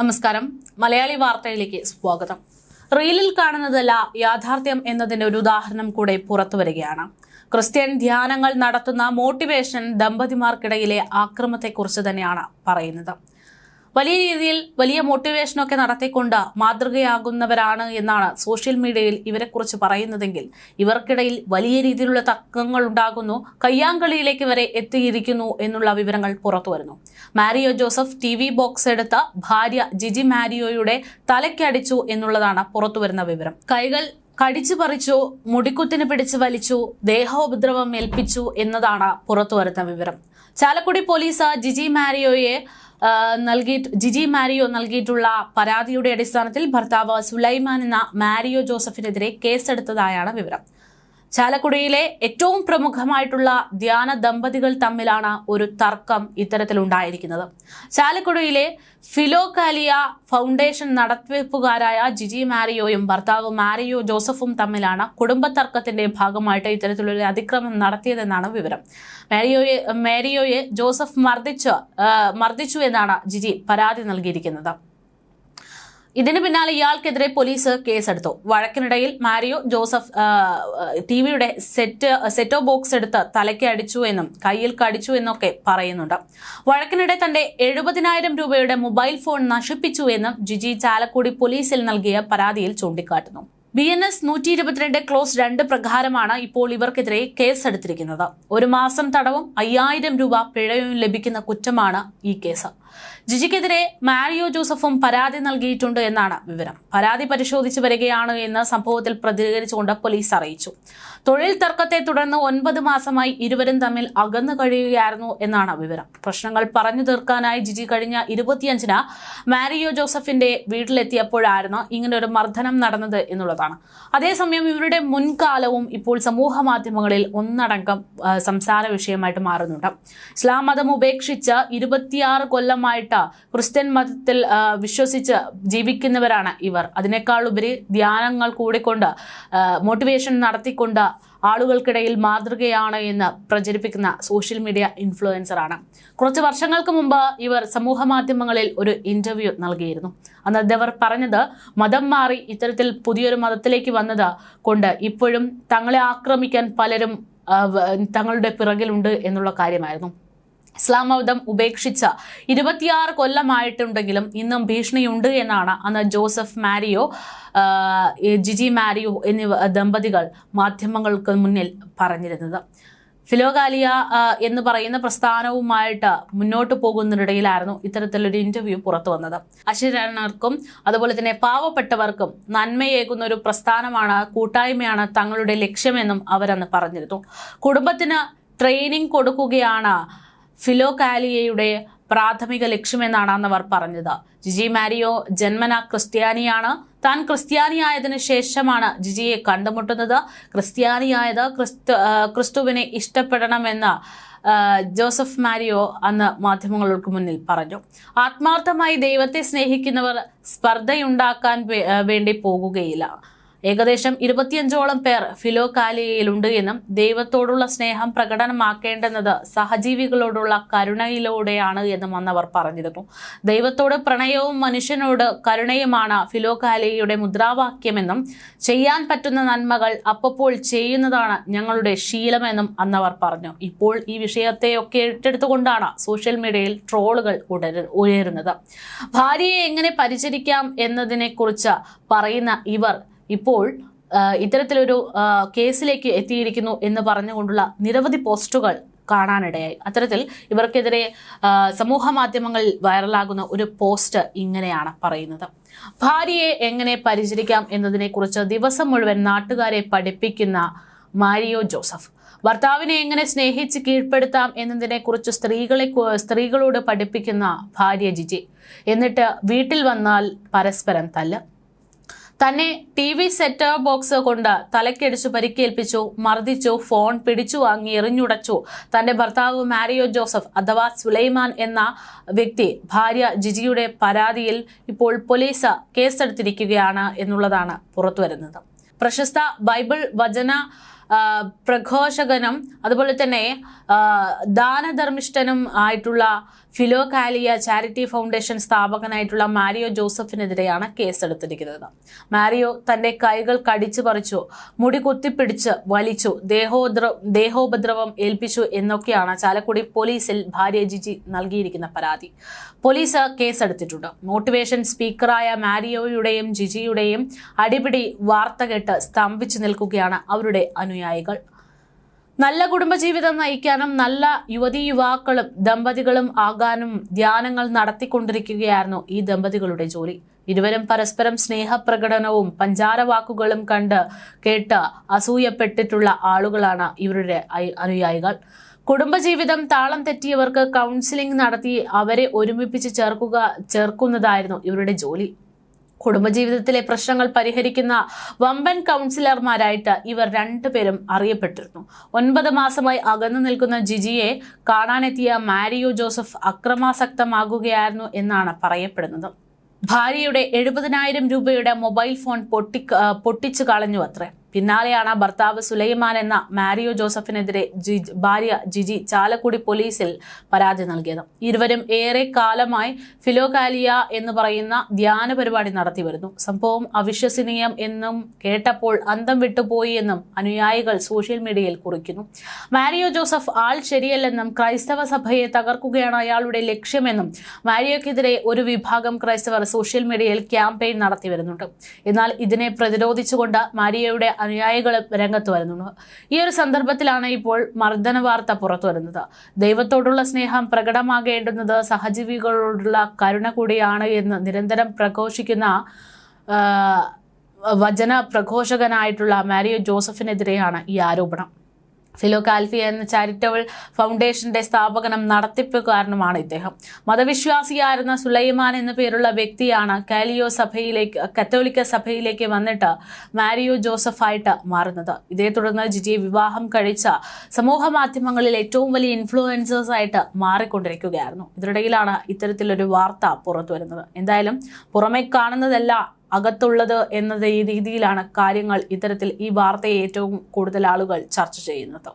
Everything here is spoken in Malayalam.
നമസ്കാരം. മലയാളി വാർത്തയിലേക്ക് സ്വാഗതം. റീലിൽ കാണുന്നതല്ല യാഥാർത്ഥ്യം എന്നതിന്റെ ഒരു ഉദാഹരണം കൂടെ പുറത്തു വരികയാണ് ക്രിസ്ത്യൻ ധ്യാനങ്ങൾ നടത്തുന്ന മോട്ടിവേഷൻ ദമ്പതിമാർക്കിടയിലെ ആക്രമത്തെക്കുറിച്ച് തന്നെയാണ് പറയുന്നത്. വലിയ രീതിയിൽ വലിയ മോട്ടിവേഷനൊക്കെ നടത്തിക്കൊണ്ട് മാതൃകയാകുന്നവരാണ് എന്നാണ് സോഷ്യൽ മീഡിയയിൽ ഇവരെക്കുറിച്ച് പറയുന്നതെങ്കിൽ ഇവർക്കിടയിൽ വലിയ രീതിയിലുള്ള തർക്കങ്ങൾ ഉണ്ടാകുന്നു കയ്യാങ്കളിയിലേക്ക് വരെ എത്തിയിരിക്കുന്നു എന്നുള്ള വിവരങ്ങൾ പുറത്തു വരുന്നു. Mario Joseph T V box എടുത്ത ഭാര്യ ജിജി മാരിയോയുടെ തലയ്ക്കടിച്ചു എന്നുള്ളതാണ് പുറത്തുവരുന്ന വിവരം. കൈകൾ കടിച്ചു പറിച്ചു മുടിക്കുത്തിന് പിടിച്ച് വലിച്ചു ദേഹോപദ്രവം ഏൽപ്പിച്ചു എന്നതാണ് പുറത്തുവരുന്ന വിവരം. ചാലക്കുടി പോലീസ് ജിജി മാരിയോയെ നൽകി ജിജി മാരിയോ നൽകിയിട്ടുള്ള പരാതിയുടെ അടിസ്ഥാനത്തിൽ ഭർത്താവ് സുലൈമാൻ എന്ന മാരിയോ ജോസഫിനെതിരെ കേസെടുത്തതായാണ് വിവരം. ചാലക്കുടിയിലെ ഏറ്റവും പ്രമുഖമായിട്ടുള്ള ധ്യാന ദമ്പതികൾ തമ്മിലാണ് ഒരു തർക്കം ഇത്തരത്തിലുണ്ടായിരിക്കുന്നത്. ചാലക്കുടിയിലെ ഫിലോകാലിയ ഫൗണ്ടേഷൻ നടത്തിവെപ്പുകാരായ ജിജി മാരിയോയും ഭർത്താവ് മാരിയോ ജോസഫും തമ്മിലാണ് കുടുംബ തർക്കത്തിന്റെ ഭാഗമായിട്ട് ഇത്തരത്തിലൊരു അതിക്രമം നടത്തിയതെന്നാണ് വിവരം. മാരിയോയെ മാരിയോയെ ജോസഫ് മർദ്ദിച്ചു മർദ്ദിച്ചു എന്നാണ് ജിജി പരാതി നൽകിയിരിക്കുന്നത്. ഇതിന് പിന്നാലെ ഇയാൾക്കെതിരെ പോലീസ് കേസെടുത്തു. വഴക്കിനിടയിൽ മാരിയോ ജോസഫ് ടി വിയുടെ സെറ്റ് സെറ്റോ ബോക്സ് എടുത്ത് തലയ്ക്ക് അടിച്ചു എന്നും കയ്യിൽ കടിച്ചു എന്നൊക്കെ പറയുന്നുണ്ട്. വഴക്കിനിടെ തന്റെ എഴുപതിനായിരം രൂപയുടെ മൊബൈൽ ഫോൺ നശിപ്പിച്ചു എന്നും ജിജി ചാലക്കുടി പോലീസിൽ നൽകിയ പരാതിയിൽ ചൂണ്ടിക്കാട്ടുന്നു. ബി എൻ എസ് നൂറ്റി ഇരുപത്തിരണ്ട് ക്ലോസ് രണ്ട് പ്രകാരമാണ് ഇപ്പോൾ ഇവർക്കെതിരെ കേസെടുത്തിരിക്കുന്നത്. ഒരു മാസം തടവും അയ്യായിരം രൂപ പിഴയും ലഭിക്കുന്ന കുറ്റമാണ് ഈ കേസ്. ജിജിക്കെതിരെ മാരിയോ ജോസഫും പരാതി നൽകിയിട്ടുണ്ട് എന്നാണ് വിവരം. പരാതി പരിശോധിച്ചു വരികയാണ് എന്ന് സംഭവത്തിൽ പ്രതികരിച്ചുകൊണ്ട് പോലീസ് അറിയിച്ചു. തൊഴിൽ തർക്കത്തെ തുടർന്ന് ഒൻപത് മാസമായി ഇരുവരും തമ്മിൽ അകന്നു കഴിയുകയായിരുന്നു എന്നാണ് വിവരം. പ്രശ്നങ്ങൾ പറഞ്ഞു തീർക്കാനായി ജിജി കഴിഞ്ഞ ഇരുപത്തിയഞ്ചിന് മാരിയോ ജോസഫിന്റെ വീട്ടിലെത്തിയപ്പോഴായിരുന്നു ഇങ്ങനെ ഒരു മർദ്ദനം നടന്നത് എന്നുള്ളതാണ്. അതേസമയം ഇവരുടെ മുൻകാലവും ഇപ്പോൾ സമൂഹ മാധ്യമങ്ങളിൽ ഒന്നടങ്കം സംസാര വിഷയമായിട്ട് മാറുന്നുണ്ട്. ഇസ്ലാം മതം ഉപേക്ഷിച്ച് ഇരുപത്തിയാറ് കൊല്ലമായിട്ട് ക്രിസ്ത്യൻ മതത്തിൽ വിശ്വസിച്ച് ജീവിക്കുന്നവരാണ് ഇവർ. അതിനേക്കാൾ ഉപരി ധ്യാനങ്ങൾ കൂടിക്കൊണ്ട് മോട്ടിവേഷൻ നടത്തിക്കൊണ്ട് ആളുകൾക്കിടയിൽ മാതൃകയാണ് എന്ന് പ്രചരിപ്പിക്കുന്ന സോഷ്യൽ മീഡിയ ഇൻഫ്ലുവൻസറാണ് കുറച്ച് വർഷങ്ങൾക്ക് മുമ്പ് ഇവർ സമൂഹ മാധ്യമങ്ങളിൽ ഒരു ഇന്റർവ്യൂ നൽകിയിരുന്നു. അന്ന് അവർ പറഞ്ഞത് മതം മാറി ഇത്തരത്തിൽ പുതിയൊരു മതത്തിലേക്ക് വന്നത് കൊണ്ട് ഇപ്പോഴും തങ്ങളെ ആക്രമിക്കാൻ പലരും തങ്ങളുടെ പിറകിലുണ്ട് എന്നുള്ള കാര്യമായിരുന്നു. ഇസ്ലാം മതം ഉപേക്ഷിച്ച ഇരുപത്തിയാറ് കൊല്ലമായിട്ടുണ്ടെങ്കിലും ഇന്നും ഭീഷണിയുണ്ട് എന്നാണ് അന്ന് ജോസഫ് മാരിയോ ജിജി മാരിയോ എന്നിവ ദമ്പതികൾ മാധ്യമങ്ങൾക്ക് മുന്നിൽ പറഞ്ഞിരുന്നത്. ഫിലോകാലിയ എന്ന് പറയുന്ന പ്രസ്ഥാനവുമായിട്ട് മുന്നോട്ട് പോകുന്നതിനിടയിലായിരുന്നു ഇത്തരത്തിലൊരു ഇന്റർവ്യൂ പുറത്തു വന്നത്. അശരണർക്കും അതുപോലെ തന്നെ പാവപ്പെട്ടവർക്കും നന്മയേകുന്ന ഒരു പ്രസ്ഥാനമാണ് കൂട്ടായ്മയാണ് തങ്ങളുടെ ലക്ഷ്യമെന്നും അവരന്ന് പറഞ്ഞിരുന്നു. കുടുംബത്തിന് ട്രെയിനിങ് കൊടുക്കുകയാണ് ഫിലോകാലിയയുടെ പ്രാഥമിക ലക്ഷ്യമെന്നാണ് അന്ന് അവർ പറഞ്ഞത്. ജിജി മാരിയോ ജന്മന ക്രിസ്ത്യാനിയാണ്. താൻ ക്രിസ്ത്യാനിയായതിനു ശേഷമാണ് ജിജിയെ കണ്ടുമുട്ടുന്നത്. ക്രിസ്ത്യാനിയായത് ക്രിസ്തു ക്രിസ്തുവിനെ ഇഷ്ടപ്പെടണമെന്ന് ജോസഫ് മാരിയോ അന്ന് മാധ്യമങ്ങൾക്ക് മുന്നിൽ പറഞ്ഞു. ആത്മാർത്ഥമായി ദൈവത്തെ സ്നേഹിക്കുന്നവർ സ്പർദ്ധയുണ്ടാക്കാൻ വേണ്ടി പോകുകയില്ല. ഏകദേശം ഇരുപത്തിയഞ്ചോളം പേർ ഫിലോകാലിയയിലുണ്ട് എന്നും ദൈവത്തോടുള്ള സ്നേഹം പ്രകടനമാക്കേണ്ടുന്നത് സഹജീവികളോടുള്ള കരുണയിലൂടെയാണ് എന്നും അന്നവർ പറഞ്ഞിരുന്നു. ദൈവത്തോട് പ്രണയവും മനുഷ്യനോട് കരുണയുമാണ് ഫിലോകാലിയയുടെ മുദ്രാവാക്യമെന്നും ചെയ്യാൻ പറ്റുന്ന നന്മകൾ അപ്പപ്പോൾ ചെയ്യുന്നതാണ് ഞങ്ങളുടെ ശീലമെന്നും അവർ പറഞ്ഞു. ഇപ്പോൾ ഈ വിഷയത്തെയൊക്കെ ഏറ്റെടുത്തുകൊണ്ടാണ് സോഷ്യൽ മീഡിയയിൽ ട്രോളുകൾ ഉയരുന്നത്. ഭാര്യയെ എങ്ങനെ പരിചരിക്കാം എന്നതിനെക്കുറിച്ച് പറയുന്ന ഇവർ ഇപ്പോൾ ഇത്തരത്തിലൊരു കേസിലേക്ക് എത്തിയിരിക്കുന്നു എന്ന് പറഞ്ഞുകൊണ്ടുള്ള നിരവധി പോസ്റ്റുകൾ കാണാനിടയായി. അത്തരത്തിൽ ഇവർക്കെതിരെ സമൂഹ മാധ്യമങ്ങളിൽ വൈറലാകുന്ന ഒരു പോസ്റ്റ് ഇങ്ങനെയാണ് പറയുന്നത്. ഭാര്യയെ എങ്ങനെ പരിചരിക്കാം എന്നതിനെക്കുറിച്ച് ദിവസം മുഴുവൻ നാട്ടുകാരെ പഠിപ്പിക്കുന്ന മാരിയോ ജോസഫ്. ഭർത്താവിനെ എങ്ങനെ സ്നേഹിച്ച് കീഴ്പ്പെടുത്താം എന്നതിനെക്കുറിച്ച് സ്ത്രീകളെ സ്ത്രീകളോട് പഠിപ്പിക്കുന്ന ഭാര്യ ജിജി. എന്നിട്ട് വീട്ടിൽ വന്നാൽ പരസ്പരം തല്ല്. തന്നെ ടി വി സെറ്റ് ബോക്സ് കൊണ്ട് തലക്കടിച്ചു പരിക്കേൽപ്പിച്ചു മർദ്ദിച്ചു ഫോൺ പിടിച്ചു വാങ്ങി എറിഞ്ഞുടച്ചു. തന്റെ ഭർത്താവ് മാരിയോ ജോസഫ് അഥവാ സുലൈമാൻ എന്ന വ്യക്തി ഭാര്യ ജിജിയുടെ പരാതിയിൽ ഇപ്പോൾ പോലീസ് കേസെടുത്തിരിക്കുകയാണ് എന്നുള്ളതാണ് പുറത്തുവരുന്നത്. പ്രശസ്ത ബൈബിൾ വചന പ്രഘോഷകനും അതുപോലെ തന്നെ ദാനധർമ്മിഷ്ഠനും ആയിട്ടുള്ള ഫിലോ കാലിയ ചാരിറ്റി ഫൗണ്ടേഷൻ സ്ഥാപകനായിട്ടുള്ള മാരിയോ ജോസഫിനെതിരെയാണ് കേസെടുത്തിരിക്കുന്നത്. മാരിയോ തന്റെ കൈകൾ കടിച്ചു പറിച്ചു മുടി കുത്തിപ്പിടിച്ച് വലിച്ചു ദേഹോദ്ര ദേഹോപദ്രവം ഏൽപ്പിച്ചു എന്നൊക്കെയാണ് ചാലക്കുടി പോലീസിൽ ഭാര്യ ജിജി നൽകിയിരിക്കുന്ന പരാതി. പോലീസ് കേസെടുത്തിട്ടുണ്ട്. മോട്ടിവേഷൻ സ്പീക്കറായ മാരിയോയുടെയും ജിജിയുടെയും അടിപിടി വാർത്ത കേട്ട് സ്തംഭിച്ചു നിൽക്കുകയാണ് അവരുടെ അനുയായികൾ. നല്ല കുടുംബജീവിതം നയിക്കാനും നല്ല യുവതി യുവാക്കളും ദമ്പതികളും ആകാനും ധ്യാനങ്ങൾ നടത്തിക്കൊണ്ടിരിക്കുകയായിരുന്നു ഈ ദമ്പതികളുടെ ജോലി. ഇരുവരും പരസ്പരം സ്നേഹപ്രകടനവും പഞ്ചാരവാക്കുകളും കണ്ട് കേട്ട് അസൂയപ്പെട്ടിട്ടുള്ള ആളുകളാണ് ഇവരുടെ അനുയായികൾ. കുടുംബജീവിതം താളം തെറ്റിയവർക്ക് കൗൺസിലിംഗ് നടത്തി അവരെ ഒരുമിപ്പിച്ച് ചേർക്കുക ചേർക്കുന്നതായിരുന്നു ഇവരുടെ ജോലി. കുടുംബജീവിതത്തിലെ പ്രശ്നങ്ങൾ പരിഹരിക്കുന്ന വമ്പൻ കൗൺസിലർമാരായിട്ട് ഇവർ രണ്ടുപേരും അറിയപ്പെട്ടിരുന്നു. ഒൻപത് മാസമായി അകന്നു നിൽക്കുന്ന ജിജിയെ കാണാനെത്തിയ മാരിയോ ജോസഫ് അക്രമാസക്തമാകുകയായിരുന്നു എന്നാണ് പറയപ്പെടുന്നത്. ഭാര്യയുടെ എഴുപതിനായിരം രൂപയുടെ മൊബൈൽ ഫോൺ പൊട്ടി പൊട്ടിച്ചു കളഞ്ഞു അത്രേ. പിന്നാലെയാണ് ഭർത്താവ് സുലൈമാൻ എന്ന മാരിയോ ജോസഫിനെതിരെ ഭാര്യ ജിജി ചാലക്കുടി പോലീസിൽ പരാതി നൽകിയത്. ഇരുവരും ഏറെ കാലമായി ഫിലോകാലിയ എന്ന് പറയുന്ന ധ്യാന പരിപാടി നടത്തി വരുന്നു. സംഭവം അവിശ്വസനീയം എന്നും കേട്ടപ്പോൾ അന്തം വിട്ടുപോയി എന്നും അനുയായികൾ സോഷ്യൽ മീഡിയയിൽ കുറിക്കുന്നു. മാരിയോ ജോസഫ് ആൾ ശരിയല്ലെന്നും ക്രൈസ്തവ സഭയെ തകർക്കുകയാണ് അയാളുടെ ലക്ഷ്യമെന്നും മാരിയോക്കെതിരെ ഒരു വിഭാഗം ക്രൈസ്തവർ സോഷ്യൽ മീഡിയയിൽ ക്യാമ്പയിൻ നടത്തി വരുന്നുണ്ട്. എന്നാൽ ഇതിനെ പ്രതിരോധിച്ചുകൊണ്ട് മാരിയോയുടെ അനുയായികളും രംഗത്ത് വരുന്നുണ്ട്. ഈ ഒരു സന്ദർഭത്തിലാണ് ഇപ്പോൾ മർദ്ദന വാർത്ത പുറത്തു വരുന്നത്. ദൈവത്തോടുള്ള സ്നേഹം പ്രകടമാകേണ്ടുന്നത് സഹജീവികളോടുള്ള കരുണ കൂടിയാണ് എന്ന് നിരന്തരം പ്രഘോഷിക്കുന്ന വചന പ്രഘോഷകനായിട്ടുള്ള മാരിയോ ജോസഫിനെതിരെയാണ് ഈ ആരോപണം. ഫിലോ കാൽഫിയ എന്ന ചാരിറ്റബിൾ ഫൗണ്ടേഷന്റെ സ്ഥാപകനും നടത്തിപ്പുകാരനുമാണ് ഇദ്ദേഹം. മതവിശ്വാസിയായിരുന്ന സുലൈമാൻ എന്ന പേരുള്ള വ്യക്തിയാണ് കാലിയോ സഭയിലേക്ക് കത്തോലിക്ക സഭയിലേക്ക് വന്നിട്ട് മാരിയോ ജോസഫായിട്ട് മാറുന്നത്. ഇതേ തുടർന്ന് ജിജിയെ വിവാഹം കഴിച്ച സമൂഹ മാധ്യമങ്ങളിൽ ഏറ്റവും വലിയ ഇൻഫ്ലുവൻസേഴ്സ് ആയിട്ട് മാറിക്കൊണ്ടിരിക്കുകയായിരുന്നു. ഇതിനിടയിലാണ് ഇത്തരത്തിലൊരു വാർത്ത പുറത്തു വരുന്നത് എന്തായാലും പുറമെ കാണുന്നതല്ല അകത്തുള്ളത് എന്ന രീതിയിലാണ് കാര്യങ്ങൾ ഇത്തരത്തിൽ ഈ വാർത്തയെ ഏറ്റവും കൂടുതൽ ആളുകൾ ചർച്ച ചെയ്യുന്നത്.